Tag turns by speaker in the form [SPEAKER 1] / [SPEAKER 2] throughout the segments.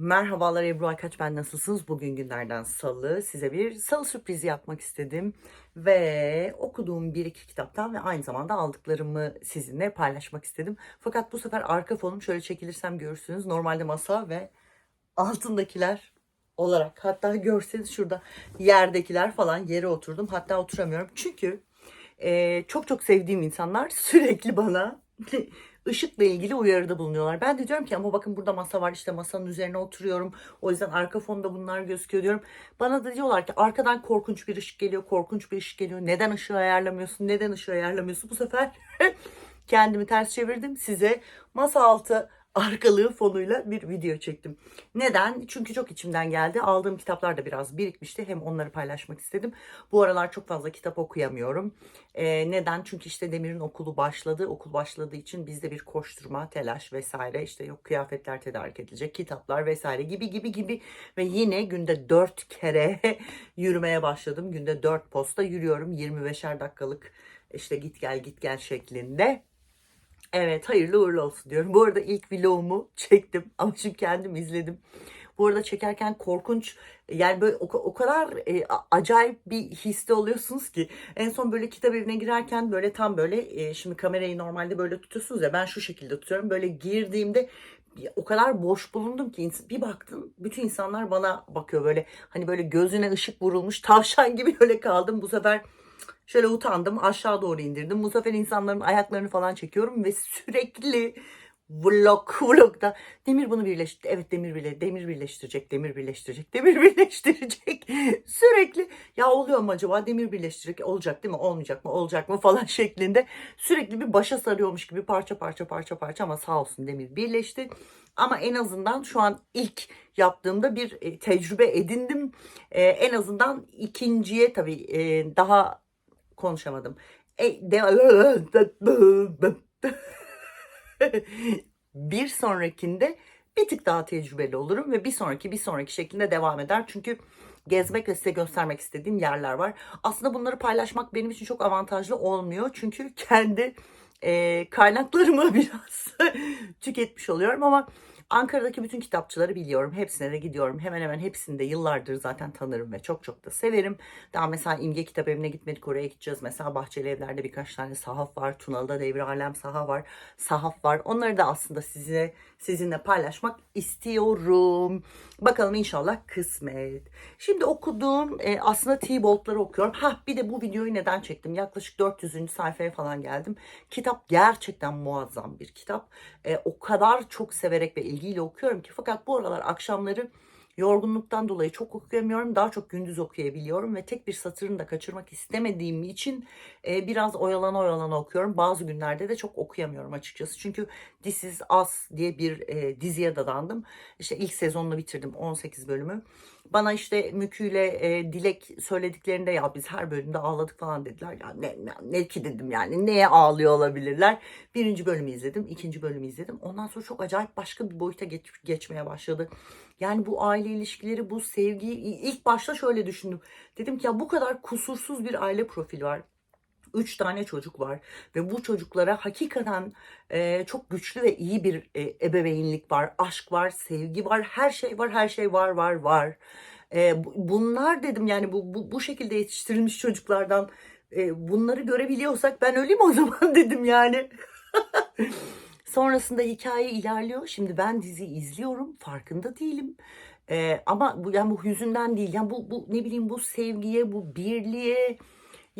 [SPEAKER 1] Merhabalar Ebru Aykaç ben nasılsınız? Bugün günlerden salı size bir salı sürprizi yapmak istedim. Ve okuduğum bir iki kitaptan ve aynı zamanda aldıklarımı sizinle paylaşmak istedim. Fakat bu sefer arka fonum şöyle çekilirsem görürsünüz. Normalde masa ve altındakiler olarak. Hatta görseniz şurada yerdekiler falan yere oturdum. Hatta oturamıyorum. Çünkü e, çok çok sevdiğim insanlar sürekli bana ışıkla ilgili uyarıda bulunuyorlar. Ben de diyorum ki ama bakın burada masa var işte masanın üzerine oturuyorum. O yüzden arka fonda bunlar gözüküyor diyorum. Bana da diyorlar ki arkadan korkunç bir ışık geliyor, korkunç bir ışık geliyor. Neden ışığı ayarlamıyorsun, neden ışığı ayarlamıyorsun? Bu sefer kendimi ters çevirdim. Size masa altı arkalığı fonuyla bir video çektim. Neden? Çünkü çok içimden geldi. Aldığım kitaplar da biraz birikmişti. Hem onları paylaşmak istedim. Bu aralar çok fazla kitap okuyamıyorum. Ee, neden? Çünkü işte Demir'in okulu başladı. Okul başladığı için bizde bir koşturma, telaş vesaire. işte yok kıyafetler tedarik edilecek, kitaplar vesaire gibi gibi gibi. Ve yine günde dört kere yürümeye başladım. Günde dört posta yürüyorum. 25'er dakikalık işte git gel git gel şeklinde. Evet hayırlı uğurlu olsun diyorum. Bu arada ilk vlogumu çektim ama şimdi kendim izledim. Bu arada çekerken korkunç yani böyle o, o kadar e, acayip bir histe oluyorsunuz ki en son böyle kitap evine girerken böyle tam böyle e, şimdi kamerayı normalde böyle tutuyorsunuz ya ben şu şekilde tutuyorum. Böyle girdiğimde o kadar boş bulundum ki bir baktım bütün insanlar bana bakıyor böyle hani böyle gözüne ışık vurulmuş tavşan gibi öyle kaldım. Bu sefer Şöyle utandım aşağı doğru indirdim. Bu sefer insanların ayaklarını falan çekiyorum ve sürekli vlog vlogda Demir bunu birleştirdi. Evet Demir bile Demir birleştirecek, Demir birleştirecek, Demir birleştirecek. sürekli ya oluyor mu acaba Demir birleştirecek olacak değil mi olmayacak mı olacak mı falan şeklinde sürekli bir başa sarıyormuş gibi parça parça parça parça ama sağ olsun Demir birleşti. Ama en azından şu an ilk yaptığımda bir e, tecrübe edindim. E, en azından ikinciye tabii e, daha konuşamadım. E, bir sonrakinde bir tık daha tecrübeli olurum ve bir sonraki bir sonraki şeklinde devam eder. Çünkü gezmek ve size göstermek istediğim yerler var. Aslında bunları paylaşmak benim için çok avantajlı olmuyor. Çünkü kendi e, kaynaklarımı biraz tüketmiş oluyorum ama Ankara'daki bütün kitapçıları biliyorum. Hepsine de gidiyorum. Hemen hemen hepsini de yıllardır zaten tanırım ve çok çok da severim. Daha mesela İmge Kitap Evi'ne gitmedik oraya gideceğiz. Mesela Bahçeli Evler'de birkaç tane sahaf var. Tunalı'da Devri Alem sahaf var. Sahaf var. Onları da aslında size sizinle paylaşmak istiyorum. Bakalım inşallah kısmet. Şimdi okuduğum e, aslında T-Bolt'ları okuyorum. Ha bir de bu videoyu neden çektim? Yaklaşık 400. sayfaya falan geldim. Kitap gerçekten muazzam bir kitap. E, o kadar çok severek ve ilgiyle okuyorum ki fakat bu aralar akşamları yorgunluktan dolayı çok okuyamıyorum. Daha çok gündüz okuyabiliyorum ve tek bir satırını da kaçırmak istemediğim için e, biraz oyalana oyalana okuyorum. Bazı günlerde de çok okuyamıyorum açıkçası. Çünkü This Is Us diye bir e, diziye dadandım. İşte ilk sezonunu bitirdim 18 bölümü. Bana işte Mükü'yle e, Dilek söylediklerinde ya biz her bölümde ağladık falan dediler. Ya ne, ne, ne ki dedim yani neye ağlıyor olabilirler. Birinci bölümü izledim, ikinci bölümü izledim. Ondan sonra çok acayip başka bir boyuta geç, geçmeye başladı. Yani bu aile ilişkileri, bu sevgiyi ilk başta şöyle düşündüm. Dedim ki ya bu kadar kusursuz bir aile profili var. Üç tane çocuk var ve bu çocuklara hakikaten e, çok güçlü ve iyi bir e, ebeveynlik var, aşk var, sevgi var, her şey var, her şey var, var, var. E, bu- bunlar dedim yani bu, bu, bu şekilde yetiştirilmiş çocuklardan e, bunları görebiliyorsak ben öleyim o zaman dedim yani. Sonrasında hikaye ilerliyor. Şimdi ben diziyi izliyorum. Farkında değilim. Ee, ama bu yani bu hüzünden değil. Yani bu, bu ne bileyim bu sevgiye, bu birliğe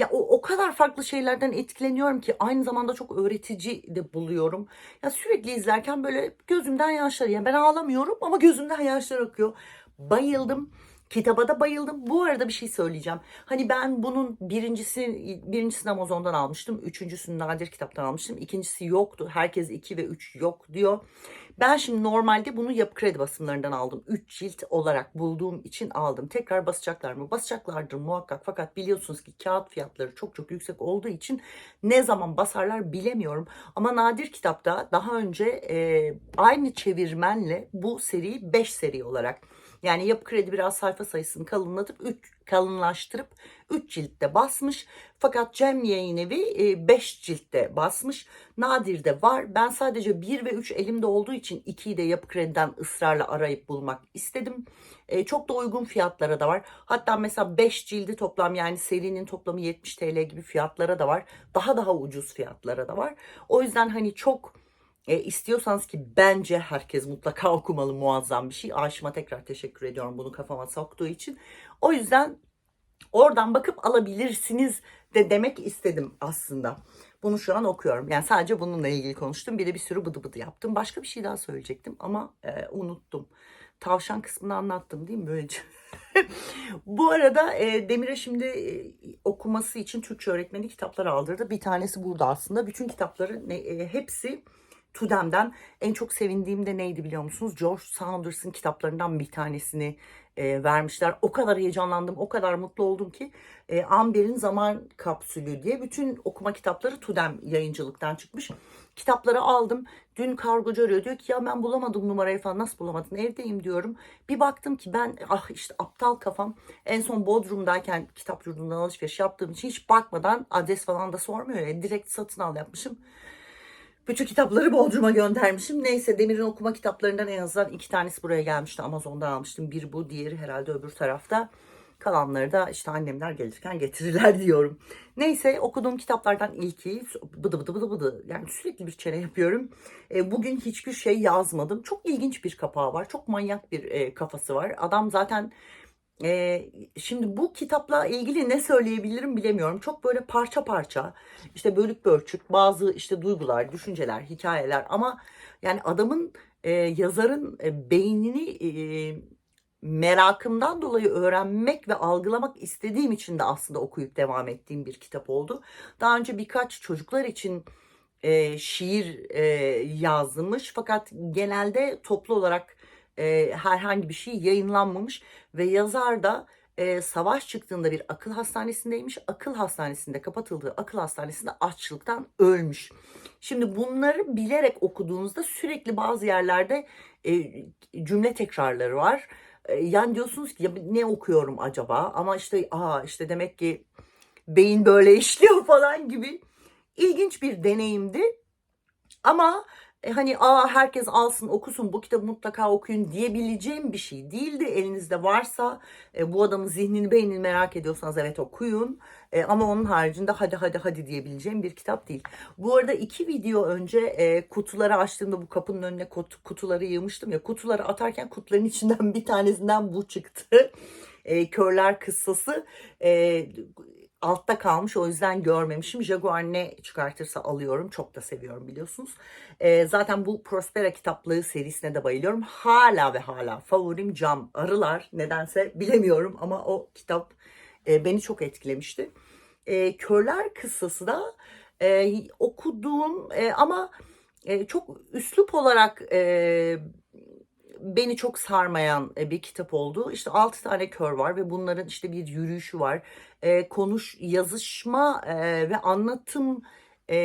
[SPEAKER 1] ya o, o kadar farklı şeylerden etkileniyorum ki aynı zamanda çok öğretici de buluyorum. Ya sürekli izlerken böyle gözümden yaşlar. Yani ben ağlamıyorum ama gözümden yaşlar akıyor. Bayıldım. Kitaba da bayıldım. Bu arada bir şey söyleyeceğim. Hani ben bunun birincisi birincisini Amazon'dan almıştım. Üçüncüsünü Nadir Kitap'tan almıştım. İkincisi yoktu. Herkes 2 ve 3 yok diyor. Ben şimdi normalde bunu Yapı Kredi basımlarından aldım. 3 cilt olarak bulduğum için aldım. Tekrar basacaklar mı? Basacaklardır muhakkak. Fakat biliyorsunuz ki kağıt fiyatları çok çok yüksek olduğu için ne zaman basarlar bilemiyorum. Ama Nadir Kitap'ta daha önce e, aynı çevirmenle bu seriyi 5 seri olarak yani Yapı Kredi biraz sayfa sayısını kalınlatıp 3 kalınlaştırıp 3 ciltte basmış. Fakat Cem Yayın Evi 5 ciltte basmış. Nadir'de var. Ben sadece 1 ve 3 elimde olduğu için 2'yi de Yapı Kredi'den ısrarla arayıp bulmak istedim. E, çok da uygun fiyatlara da var. Hatta mesela 5 cildi toplam yani serinin toplamı 70 TL gibi fiyatlara da var. Daha daha ucuz fiyatlara da var. O yüzden hani çok e, istiyorsanız ki bence herkes mutlaka okumalı muazzam bir şey. Aşıma tekrar teşekkür ediyorum bunu kafama soktuğu için. O yüzden oradan bakıp alabilirsiniz de demek istedim aslında. Bunu şu an okuyorum. Yani sadece bununla ilgili konuştum. Bir de bir sürü bıdı bıdı yaptım. Başka bir şey daha söyleyecektim ama e, unuttum. Tavşan kısmını anlattım değil mi böylece? Bu arada e, Demir'e şimdi e, okuması için Türkçe öğretmeni kitaplar aldırdı. Bir tanesi burada aslında. Bütün kitapları ne, e, hepsi Tudem'den. En çok sevindiğim de neydi biliyor musunuz? George Saunders'ın kitaplarından bir tanesini e, vermişler. O kadar heyecanlandım, o kadar mutlu oldum ki e, Amber'in Zaman Kapsülü diye bütün okuma kitapları Tudem yayıncılıktan çıkmış. Kitapları aldım. Dün kargocu arıyor diyor ki ya ben bulamadım numarayı falan nasıl bulamadın evdeyim diyorum. Bir baktım ki ben ah işte aptal kafam en son Bodrum'dayken kitap yurdundan alışveriş yaptığım için hiç bakmadan adres falan da sormuyor ya direkt satın al yapmışım. Bütün kitapları Bodrum'a göndermişim. Neyse Demir'in okuma kitaplarından en azından iki tanesi buraya gelmişti. Amazon'dan almıştım. Bir bu, diğeri herhalde öbür tarafta. Kalanları da işte annemler gelirken getirirler diyorum. Neyse okuduğum kitaplardan ilki bıdı bıdı bıdı bıdı. Yani sürekli bir çene yapıyorum. E, bugün hiçbir şey yazmadım. Çok ilginç bir kapağı var. Çok manyak bir e, kafası var. Adam zaten e, şimdi bu kitapla ilgili ne söyleyebilirim bilemiyorum. Çok böyle parça parça işte bölük bölçük bazı işte duygular, düşünceler, hikayeler ama yani adamın e, yazarın e, beynini e, merakımdan dolayı öğrenmek ve algılamak istediğim için de aslında okuyup devam ettiğim bir kitap oldu. Daha önce birkaç çocuklar için e, şiir e, yazmış fakat genelde toplu olarak e, herhangi bir şey yayınlanmamış ve yazar da e, savaş çıktığında bir akıl hastanesindeymiş. Akıl hastanesinde kapatıldığı akıl hastanesinde açlıktan ölmüş. Şimdi bunları bilerek okuduğunuzda sürekli bazı yerlerde e, cümle tekrarları var. E, yani diyorsunuz ki ya ne okuyorum acaba? Ama işte aa işte demek ki beyin böyle işliyor falan gibi ilginç bir deneyimdi. Ama e, hani aa herkes alsın okusun bu kitabı mutlaka okuyun diyebileceğim bir şey değildi. Elinizde varsa e, bu adamın zihnini beynini merak ediyorsanız evet okuyun. E, ama onun haricinde hadi hadi hadi diyebileceğim bir kitap değil. Bu arada iki video önce e, kutuları açtığımda bu kapının önüne kutu, kutuları yığmıştım ya kutuları atarken kutuların içinden bir tanesinden bu çıktı. E, körler kıssası. E, altta kalmış o yüzden görmemişim. Jaguar ne çıkartırsa alıyorum. Çok da seviyorum biliyorsunuz. Ee, zaten bu Prospera kitaplığı serisine de bayılıyorum. Hala ve hala favorim Cam Arılar. Nedense bilemiyorum ama o kitap e, beni çok etkilemişti. E, Körler kıssası da e, okuduğum e, ama e, çok üslup olarak e, beni çok sarmayan e, bir kitap oldu. İşte 6 tane kör var ve bunların işte bir yürüyüşü var. E, konuş, yazışma e, ve anlatım e,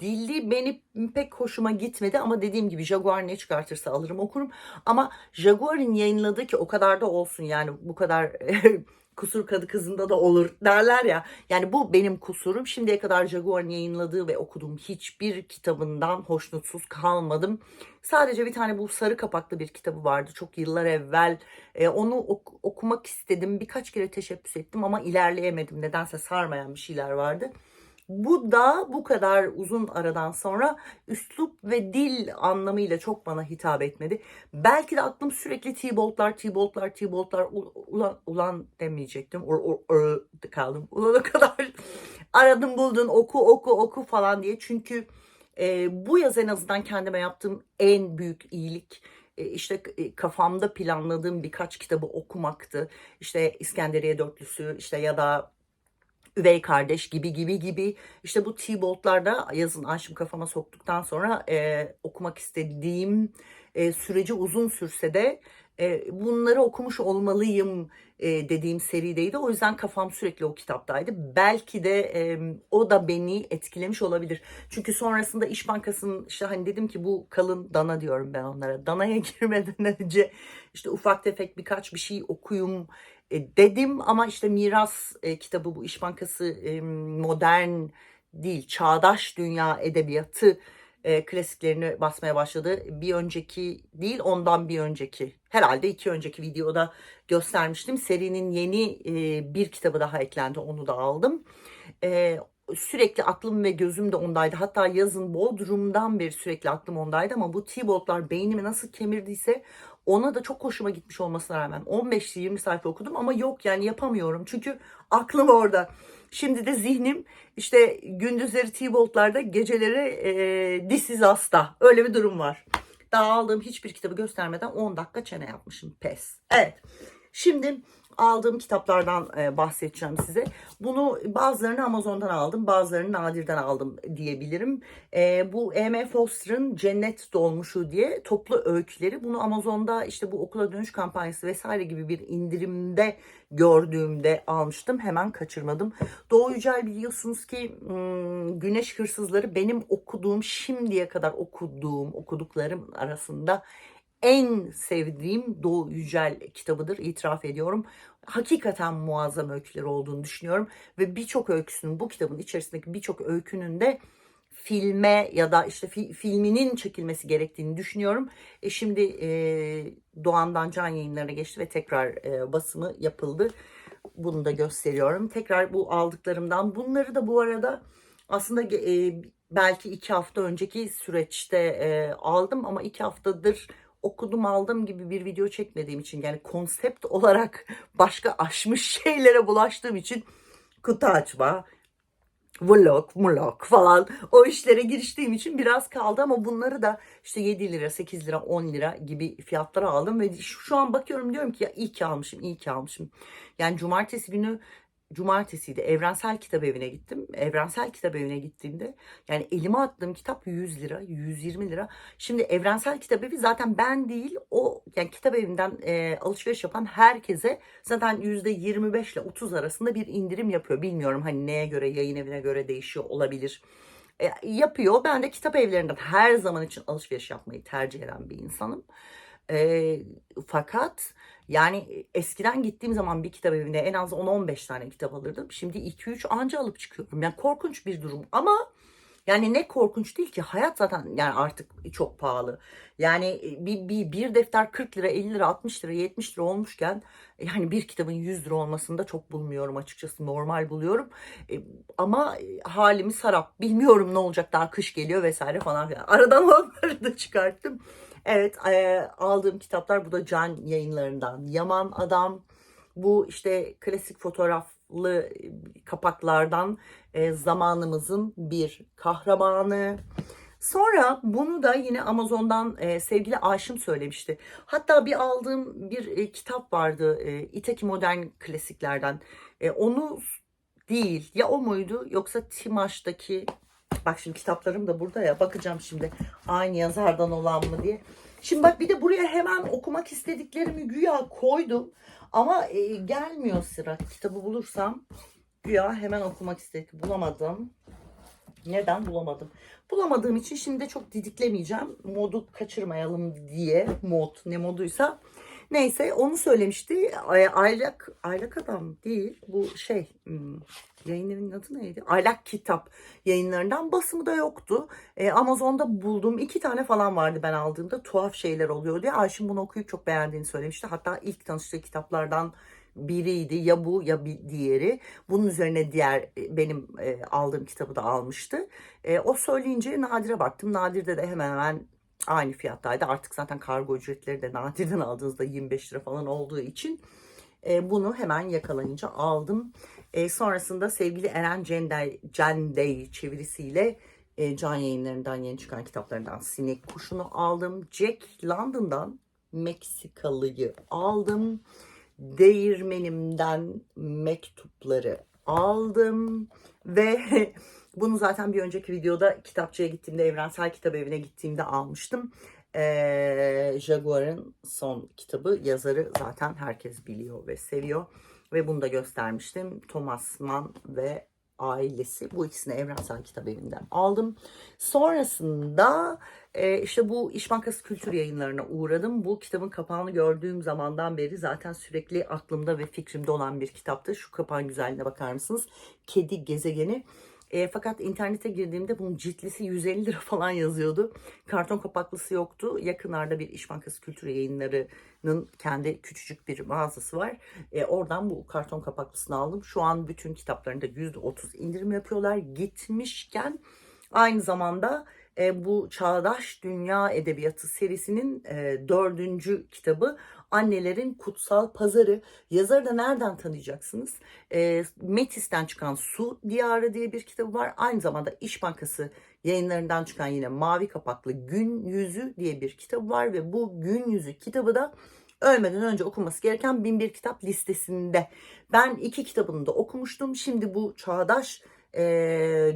[SPEAKER 1] dili beni pek hoşuma gitmedi ama dediğim gibi Jaguar ne çıkartırsa alırım okurum. Ama Jaguar'ın yayınladığı ki o kadar da olsun yani bu kadar kusur kadı kızında da olur derler ya. Yani bu benim kusurum. Şimdiye kadar Jaguar'ın yayınladığı ve okuduğum hiçbir kitabından hoşnutsuz kalmadım. Sadece bir tane bu sarı kapaklı bir kitabı vardı çok yıllar evvel. Ee, onu ok- okumak istedim. Birkaç kere teşebbüs ettim ama ilerleyemedim. Nedense sarmayan bir şeyler vardı. Bu da bu kadar uzun aradan sonra üslup ve dil anlamıyla çok bana hitap etmedi. Belki de aklım sürekli T-Bolt'lar, T-Bolt'lar, T-Bolt'lar ulan, ulan demeyecektim. Or, or, or, kaldım. Ulan o kadar aradım buldun oku oku oku falan diye. Çünkü e, bu yaz en azından kendime yaptığım en büyük iyilik e, işte e, kafamda planladığım birkaç kitabı okumaktı. İşte İskenderiye Dörtlüsü işte ya da üvey kardeş gibi gibi gibi işte bu T-Bolt'larda yazın aşım kafama soktuktan sonra e, okumak istediğim e, süreci uzun sürse de e, bunları okumuş olmalıyım e, dediğim serideydi. O yüzden kafam sürekli o kitaptaydı. Belki de e, o da beni etkilemiş olabilir. Çünkü sonrasında İş Bankası'nın işte hani dedim ki bu kalın dana diyorum ben onlara. Danaya girmeden önce işte ufak tefek birkaç bir şey okuyum e, dedim ama işte miras e, kitabı bu İş Bankası e, modern değil çağdaş dünya edebiyatı e, klasiklerini basmaya başladı. Bir önceki değil ondan bir önceki herhalde iki önceki videoda göstermiştim. Serinin yeni e, bir kitabı daha eklendi onu da aldım. E, sürekli aklım ve gözüm de ondaydı. Hatta yazın Bodrum'dan beri sürekli aklım ondaydı ama bu T-Bolt'lar beynimi nasıl kemirdiyse ona da çok hoşuma gitmiş olmasına rağmen 15-20 sayfa okudum ama yok yani yapamıyorum. Çünkü aklım orada. Şimdi de zihnim işte gündüzleri T-Bolt'larda geceleri e, This is As'ta. Öyle bir durum var. Daha aldığım hiçbir kitabı göstermeden 10 dakika çene yapmışım. Pes. Evet. Şimdi aldığım kitaplardan e, bahsedeceğim size. Bunu bazılarını Amazon'dan aldım, bazılarını Nadir'den aldım diyebilirim. E, bu E.M. Foster'ın Cennet Dolmuşu diye toplu öyküleri. Bunu Amazon'da işte bu okula dönüş kampanyası vesaire gibi bir indirimde gördüğümde almıştım. Hemen kaçırmadım. Doğu Yücel biliyorsunuz ki hmm, Güneş Hırsızları benim okuduğum, şimdiye kadar okuduğum, okuduklarım arasında en sevdiğim Doğu Yücel kitabıdır itiraf ediyorum. Hakikaten muazzam öyküleri olduğunu düşünüyorum ve birçok öyküsünün bu kitabın içerisindeki birçok öykünün de filme ya da işte fi- filminin çekilmesi gerektiğini düşünüyorum. E şimdi e, Doğan'dan Can yayınlarına geçti ve tekrar e, basımı yapıldı. Bunu da gösteriyorum. Tekrar bu aldıklarımdan bunları da bu arada aslında e, belki iki hafta önceki süreçte e, aldım ama iki haftadır okudum aldım gibi bir video çekmediğim için yani konsept olarak başka aşmış şeylere bulaştığım için kutu açma, vlog, vlog falan o işlere giriştiğim için biraz kaldı ama bunları da işte 7 lira, 8 lira, 10 lira gibi fiyatlara aldım ve şu an bakıyorum diyorum ki ya iyi ki almışım, iyi ki almışım. Yani cumartesi günü cumartesiydi. Evrensel Kitap Evi'ne gittim. Evrensel Kitap Evi'ne gittiğimde yani elime attığım kitap 100 lira, 120 lira. Şimdi Evrensel Kitap Evi zaten ben değil o yani kitap evinden e, alışveriş yapan herkese zaten %25 ile 30 arasında bir indirim yapıyor. Bilmiyorum hani neye göre yayın evine göre değişiyor olabilir. E, yapıyor. Ben de kitap evlerinden her zaman için alışveriş yapmayı tercih eden bir insanım. E, fakat yani eskiden gittiğim zaman bir kitap evine en az 10-15 tane kitap alırdım. Şimdi 2-3 anca alıp çıkıyorum. Yani korkunç bir durum ama yani ne korkunç değil ki hayat zaten yani artık çok pahalı. Yani bir, bir, bir defter 40 lira 50 lira 60 lira 70 lira olmuşken yani bir kitabın 100 lira olmasını da çok bulmuyorum açıkçası normal buluyorum. E, ama halimi sarap bilmiyorum ne olacak daha kış geliyor vesaire falan filan. Aradan onları da çıkarttım. Evet e, aldığım kitaplar bu da Can yayınlarından. Yaman Adam bu işte klasik fotoğraflı kapaklardan e, zamanımızın bir kahramanı. Sonra bunu da yine Amazon'dan e, sevgili Aşım söylemişti. Hatta bir aldığım bir e, kitap vardı. E, İtaki Modern Klasiklerden. E, onu değil ya o muydu yoksa Timaş'taki Bak şimdi kitaplarım da burada ya. Bakacağım şimdi aynı yazardan olan mı diye. Şimdi bak bir de buraya hemen okumak istediklerimi güya koydum. Ama e, gelmiyor sıra. Kitabı bulursam güya hemen okumak istedim. Bulamadım. Neden bulamadım? Bulamadığım için şimdi de çok didiklemeyeceğim. Modu kaçırmayalım diye. Mod ne moduysa. Neyse onu söylemişti. Ay- Aylak, aylak adam değil. Bu şey hmm, yayın adı neydi? Aylak kitap yayınlarından basımı da yoktu. Ee, Amazon'da bulduğum iki tane falan vardı ben aldığımda. Tuhaf şeyler oluyor diye. Ayşin bunu okuyup çok beğendiğini söylemişti. Hatta ilk tanıştığı kitaplardan biriydi. Ya bu ya bir diğeri. Bunun üzerine diğer e, benim e, aldığım kitabı da almıştı. E, o söyleyince Nadir'e baktım. Nadir'de de hemen hemen aynı fiyattaydı. Artık zaten kargo ücretleri de Nadir'den aldığınızda 25 lira falan olduğu için e, bunu hemen yakalayınca aldım. E, sonrasında sevgili Eren Cendey, Cendey çevirisiyle e, can yayınlarından yeni çıkan kitaplarından Sinek Kuşu'nu aldım. Jack London'dan Meksikalı'yı aldım. Değirmenimden mektupları aldım ve bunu zaten bir önceki videoda kitapçıya gittiğimde Evrensel Kitap Evi'ne gittiğimde almıştım. Ee, Jaguar'ın son kitabı yazarı zaten herkes biliyor ve seviyor ve bunu da göstermiştim. Thomas Mann ve ailesi bu ikisini Evrensel Kitap Evi'nden aldım. Sonrasında e, işte bu İş Bankası Kültür Yayınları'na uğradım. Bu kitabın kapağını gördüğüm zamandan beri zaten sürekli aklımda ve fikrimde olan bir kitaptı. Şu kapağın güzelliğine bakar mısınız? Kedi Gezegeni. E, fakat internete girdiğimde bunun ciltlisi 150 lira falan yazıyordu. Karton kapaklısı yoktu. Yakınlarda bir İş Bankası Kültür Yayınları'nın kendi küçücük bir mağazası var. E, oradan bu karton kapaklısını aldım. Şu an bütün kitaplarında %30 indirim yapıyorlar. Gitmişken aynı zamanda e, bu Çağdaş Dünya Edebiyatı serisinin e, dördüncü kitabı Annelerin Kutsal Pazarı. Yazarı da nereden tanıyacaksınız? E, Metis'ten çıkan Su Diyarı diye bir kitabı var. Aynı zamanda İş Bankası yayınlarından çıkan yine mavi kapaklı Gün Yüzü diye bir kitabı var ve bu Gün Yüzü kitabı da ölmeden önce okunması gereken bin bir kitap listesinde. Ben iki kitabını da okumuştum. Şimdi bu Çağdaş e,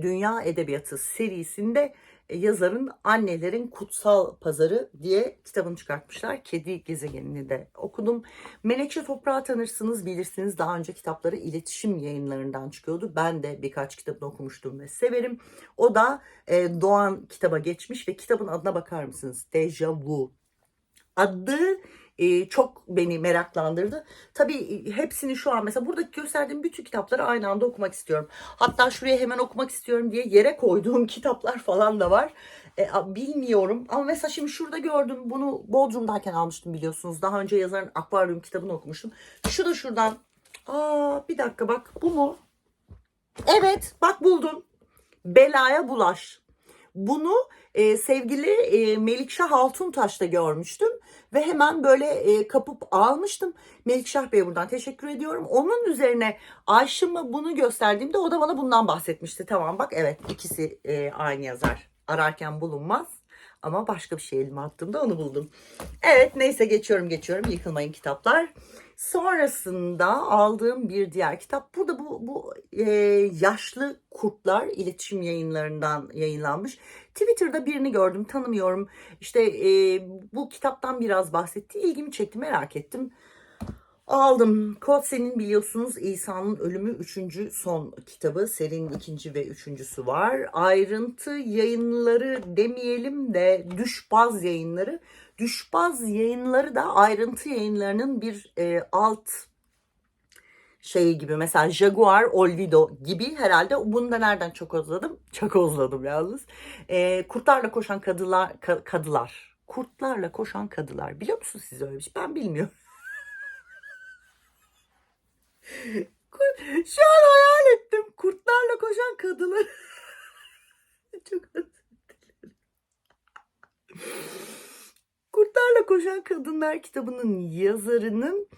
[SPEAKER 1] Dünya Edebiyatı serisinde yazarın Annelerin Kutsal Pazarı diye kitabını çıkartmışlar. Kedi Gezegenini de okudum. Menekşe Toprağı tanırsınız bilirsiniz. Daha önce kitapları iletişim yayınlarından çıkıyordu. Ben de birkaç kitabını okumuştum ve severim. O da e, Doğan kitaba geçmiş ve kitabın adına bakar mısınız? Deja Vu. Adı e, çok beni meraklandırdı. Tabii e, hepsini şu an mesela buradaki gösterdiğim bütün kitapları aynı anda okumak istiyorum. Hatta şuraya hemen okumak istiyorum diye yere koyduğum kitaplar falan da var. E, bilmiyorum ama mesela şimdi şurada gördüm bunu Bodrum'dayken almıştım biliyorsunuz. Daha önce yazarın Akvaryum kitabını okumuştum. Şu da şuradan. Aa bir dakika bak bu mu? Evet bak buldum. Belaya bulaş. Bunu e, sevgili e, Melikşah Altuntaş'ta görmüştüm ve hemen böyle e, kapıp almıştım. Melikşah Bey'e buradan teşekkür ediyorum. Onun üzerine Ayşım'a bunu gösterdiğimde o da bana bundan bahsetmişti. Tamam bak evet ikisi e, aynı yazar. Ararken bulunmaz. Ama başka bir şey elime attığımda onu buldum. Evet neyse geçiyorum geçiyorum. Yıkılmayın kitaplar. Sonrasında aldığım bir diğer kitap. Burada bu, bu e, yaşlı kurtlar iletişim yayınlarından yayınlanmış. Twitter'da birini gördüm tanımıyorum. İşte e, bu kitaptan biraz bahsetti. İlgimi çekti merak ettim. Aldım. Kotse'nin biliyorsunuz İsa'nın Ölümü 3. son kitabı. Serinin ikinci ve üçüncüsü var. Ayrıntı yayınları demeyelim de düşbaz yayınları. Düşbaz yayınları da ayrıntı yayınlarının bir e, alt şeyi gibi mesela Jaguar Olvido gibi herhalde bunu da nereden çok özledim? Çok özledim yalnız. E, kurtlarla koşan kadılar, ka- kadılar. Kurtlarla koşan kadılar. Biliyor musunuz siz öyle bir şey? Ben bilmiyorum. Şu an hayal ettim. Kurtlarla koşan kadılar. Çok. Kurtlarla Koşan Kadınlar kitabının yazarının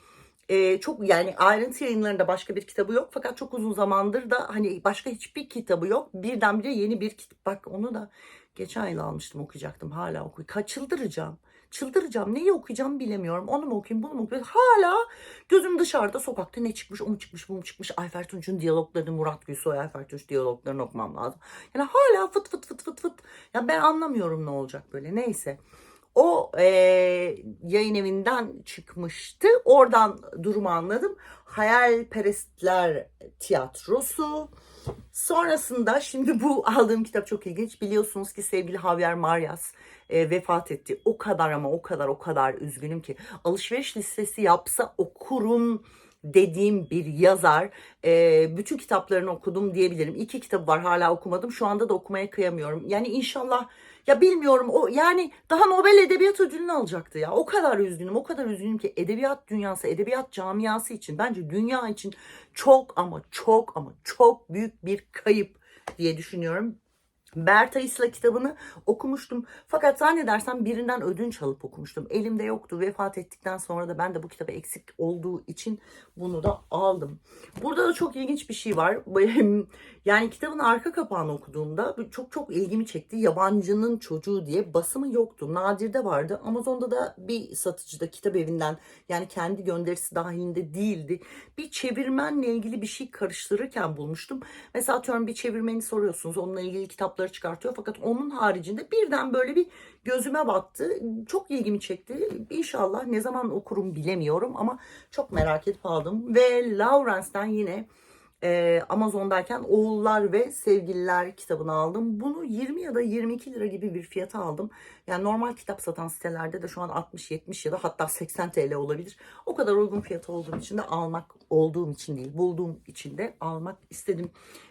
[SPEAKER 1] e, çok yani ayrıntı yayınlarında başka bir kitabı yok fakat çok uzun zamandır da hani başka hiçbir kitabı yok. Birdenbire yeni bir kitap. Bak onu da geçen yıl almıştım okuyacaktım. Hala okuy. Kaçıldıracağım. Çıldıracağım. Neyi okuyacağım bilemiyorum. Onu mu okuyayım, bunu mu okuyayım? Hala gözüm dışarıda sokakta ne çıkmış, o mu çıkmış, bu mu çıkmış. Ayfer Tunç'un diyaloglarını, Murat Gülsoy, Ayfer Tunç diyaloglarını okumam lazım. Yani hala fıt fıt fıt fıt fıt. Ya ben anlamıyorum ne olacak böyle. Neyse. O e, yayın evinden çıkmıştı. Oradan durumu anladım. Hayalperestler Tiyatrosu. Sonrasında şimdi bu aldığım kitap çok ilginç. Biliyorsunuz ki sevgili Javier Marias e, vefat etti. O kadar ama o kadar o kadar üzgünüm ki. Alışveriş listesi yapsa okurum dediğim bir yazar. E, bütün kitaplarını okudum diyebilirim. İki kitabı var hala okumadım. Şu anda da okumaya kıyamıyorum. Yani inşallah ya bilmiyorum o yani daha Nobel Edebiyat Ödülünü alacaktı ya. O kadar üzgünüm, o kadar üzgünüm ki edebiyat dünyası, edebiyat camiası için bence dünya için çok ama çok ama çok büyük bir kayıp diye düşünüyorum. Berta İsla kitabını okumuştum. Fakat zannedersem birinden ödünç alıp okumuştum. Elimde yoktu. Vefat ettikten sonra da ben de bu kitabı eksik olduğu için bunu da aldım. Burada da çok ilginç bir şey var. Yani kitabın arka kapağını okuduğumda çok çok ilgimi çekti. Yabancının çocuğu diye basımı yoktu. Nadir'de vardı. Amazon'da da bir satıcıda kitap evinden yani kendi gönderisi dahilinde değildi. Bir çevirmenle ilgili bir şey karıştırırken bulmuştum. Mesela atıyorum bir çevirmeni soruyorsunuz. Onunla ilgili kitapları çıkartıyor. Fakat onun haricinde birden böyle bir gözüme battı. Çok ilgimi çekti. İnşallah ne zaman okurum bilemiyorum ama çok merak edip aldım. Ve Lawrence'den yine Ee, Amazon'dayken Oğullar ve Sevgililer kitabını aldım. Bunu 20 ya da 22 lira gibi bir fiyata aldım. Yani normal kitap satan sitelerde de şu an 60-70 ya da hatta 80 TL olabilir. O kadar uygun fiyatı olduğum için de almak olduğum için değil bulduğum için de almak istedim.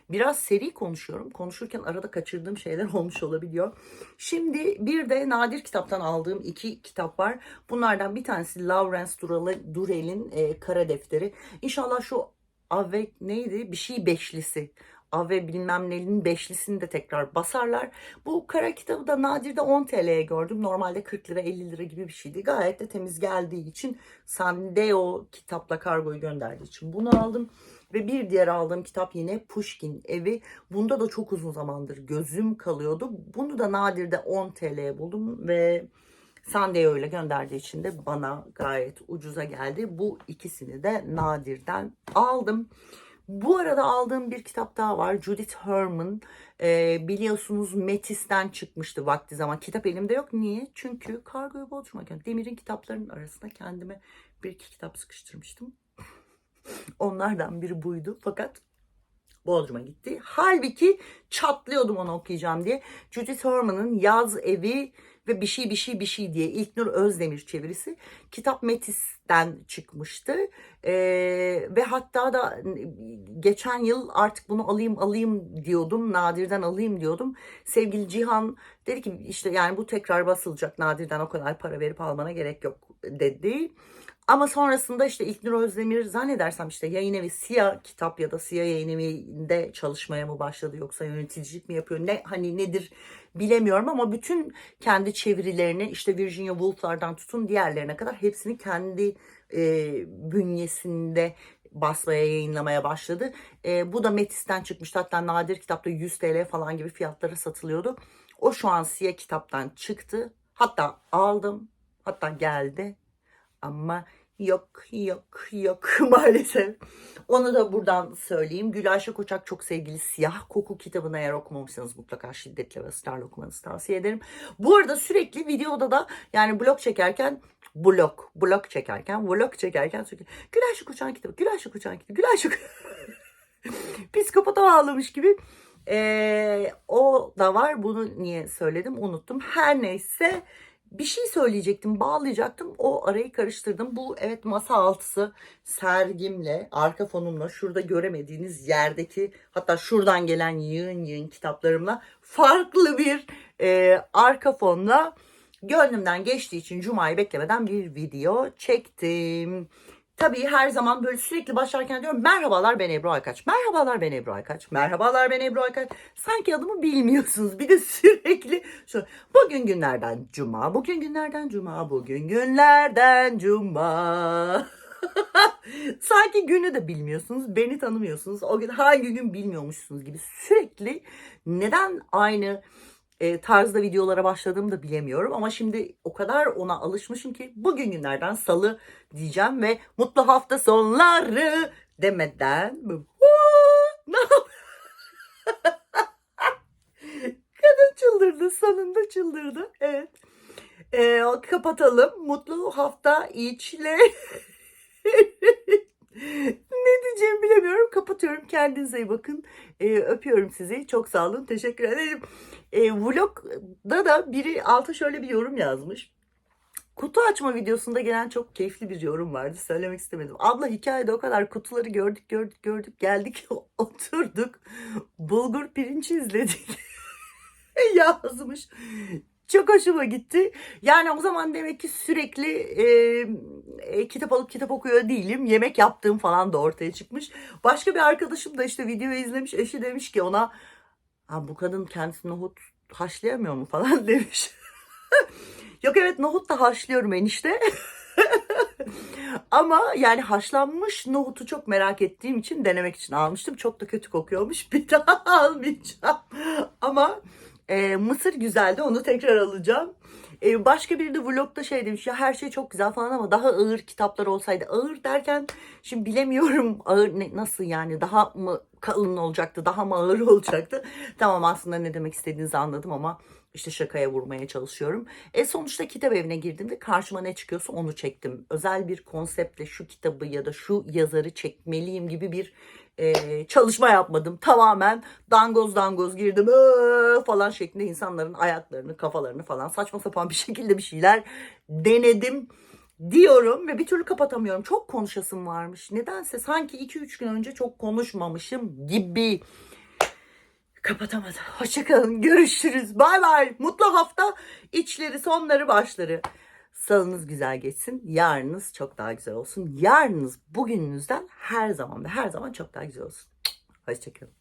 [SPEAKER 1] Biraz seri konuşuyorum. Konuşurken arada kaçırdığım şeyler olmuş olabiliyor. Şimdi bir de nadir kitaptan aldığım iki kitap var. Bunlardan bir tanesi Lawrence Durrell- Durrell'in e, Kara Defteri. İnşallah şu Ave neydi? Bir şey beşlisi. Ave bilmem nenin beşlisini de tekrar basarlar. Bu kara kitabı da nadirde 10 TL'ye gördüm. Normalde 40 lira 50 lira gibi bir şeydi. Gayet de temiz geldiği için Sandeo kitapla kargoyu gönderdiği için bunu aldım. Ve bir diğer aldığım kitap yine Pushkin Evi. Bunda da çok uzun zamandır gözüm kalıyordu. Bunu da nadirde 10 TL'ye buldum ve Sandeo ile gönderdiği için de bana gayet ucuza geldi. Bu ikisini de nadirden aldım. Bu arada aldığım bir kitap daha var. Judith Herman. Ee, biliyorsunuz Metis'ten çıkmıştı vakti zaman. Kitap elimde yok. Niye? Çünkü kargoyu Bodrum'a gönderdim. Demir'in kitaplarının arasına kendime bir iki kitap sıkıştırmıştım. Onlardan biri buydu. Fakat Bodrum'a gitti. Halbuki çatlıyordum onu okuyacağım diye. Judith Herman'ın Yaz Evi ve bir şey bir şey bir şey diye İlknur Özdemir çevirisi kitap Metis'ten çıkmıştı. Ee, ve hatta da geçen yıl artık bunu alayım alayım diyordum. Nadir'den alayım diyordum. Sevgili Cihan dedi ki işte yani bu tekrar basılacak. Nadir'den o kadar para verip almana gerek yok dedi. Ama sonrasında işte İlknur Özdemir zannedersem işte yayın evi Siyah kitap ya da Siyah yayın evinde çalışmaya mı başladı yoksa yöneticilik mi yapıyor ne hani nedir bilemiyorum ama bütün kendi çevirilerini işte Virginia Woolf'lardan tutun diğerlerine kadar hepsini kendi e, bünyesinde basmaya yayınlamaya başladı. E, bu da Metis'ten çıkmıştı hatta nadir kitapta 100 TL falan gibi fiyatlara satılıyordu. O şu an Siyah kitaptan çıktı hatta aldım hatta geldi ama yok yok yok maalesef. Onu da buradan söyleyeyim. Gül Ayşe Koçak çok sevgili Siyah Koku kitabını eğer okumamışsanız mutlaka şiddetle ve ısrarla okumanızı tavsiye ederim. Bu arada sürekli videoda da yani blog çekerken blog, blog çekerken, vlog çekerken sürekli Gül Ayşe Koçak'ın kitabı, Gül Ayşe Koçak'ın kitabı, Gül Ayşe Psikopata bağlamış gibi. Ee, o da var. Bunu niye söyledim unuttum. Her neyse bir şey söyleyecektim, bağlayacaktım. O arayı karıştırdım. Bu evet masa altısı sergimle, arka fonumla, şurada göremediğiniz yerdeki hatta şuradan gelen yığın yığın kitaplarımla farklı bir e, arka fonla gönlümden geçtiği için Cuma'yı beklemeden bir video çektim. Tabii her zaman böyle sürekli başlarken diyorum merhabalar ben Ebru Aykaç. Merhabalar ben Ebru Aykaç. Merhabalar ben Ebru Aykaç. Sanki adımı bilmiyorsunuz. Bir de sürekli şu bugün günlerden cuma, bugün günlerden cuma, bugün günlerden cuma. Sanki günü de bilmiyorsunuz, beni tanımıyorsunuz. O gün hangi gün bilmiyormuşsunuz gibi sürekli neden aynı e, tarzda videolara başladığımı da bilemiyorum. Ama şimdi o kadar ona alışmışım ki bugün günlerden salı diyeceğim ve mutlu hafta sonları demeden Kadın çıldırdı sonunda çıldırdı. Evet. E, kapatalım. Mutlu hafta içle. ne diyeceğimi bilemiyorum. Kapatıyorum. Kendinize iyi bakın. E, öpüyorum sizi. Çok sağ olun. Teşekkür ederim. E, vlogda da biri alta şöyle bir yorum yazmış. Kutu açma videosunda gelen çok keyifli bir yorum vardı. Söylemek istemedim. Abla hikayede o kadar kutuları gördük gördük gördük geldik oturduk. Bulgur pirinci izledik. yazmış. Çok hoşuma gitti. Yani o zaman demek ki sürekli e, e, kitap alıp kitap okuyor değilim. Yemek yaptığım falan da ortaya çıkmış. Başka bir arkadaşım da işte videoyu izlemiş. Eşi demiş ki ona bu kadın kendisi nohut haşlayamıyor mu falan demiş. Yok evet nohut da haşlıyorum enişte. Ama yani haşlanmış nohutu çok merak ettiğim için denemek için almıştım. Çok da kötü kokuyormuş. Bir daha almayacağım. Ama e, mısır güzeldi. Onu tekrar alacağım. E, başka biri de vlogda şey demiş ya her şey çok güzel falan ama daha ağır kitaplar olsaydı. Ağır derken şimdi bilemiyorum ağır ne, nasıl yani daha mı kalın olacaktı daha mı ağır olacaktı. Tamam aslında ne demek istediğinizi anladım ama işte şakaya vurmaya çalışıyorum. E sonuçta kitap evine girdiğimde karşıma ne çıkıyorsa onu çektim. Özel bir konseptle şu kitabı ya da şu yazarı çekmeliyim gibi bir e, çalışma yapmadım. Tamamen dangoz dangoz girdim "Ee!" falan şeklinde insanların ayaklarını, kafalarını falan saçma sapan bir şekilde bir şeyler denedim diyorum ve bir türlü kapatamıyorum. Çok konuşasım varmış. Nedense sanki 2-3 gün önce çok konuşmamışım gibi. Kapatamadım. Hoşçakalın. Görüşürüz. Bay bay. Mutlu hafta içleri, sonları, başları. Salınız güzel geçsin. Yarınız çok daha güzel olsun. Yarınız bugününüzden her zaman ve her zaman çok daha güzel olsun. Hoşçakalın.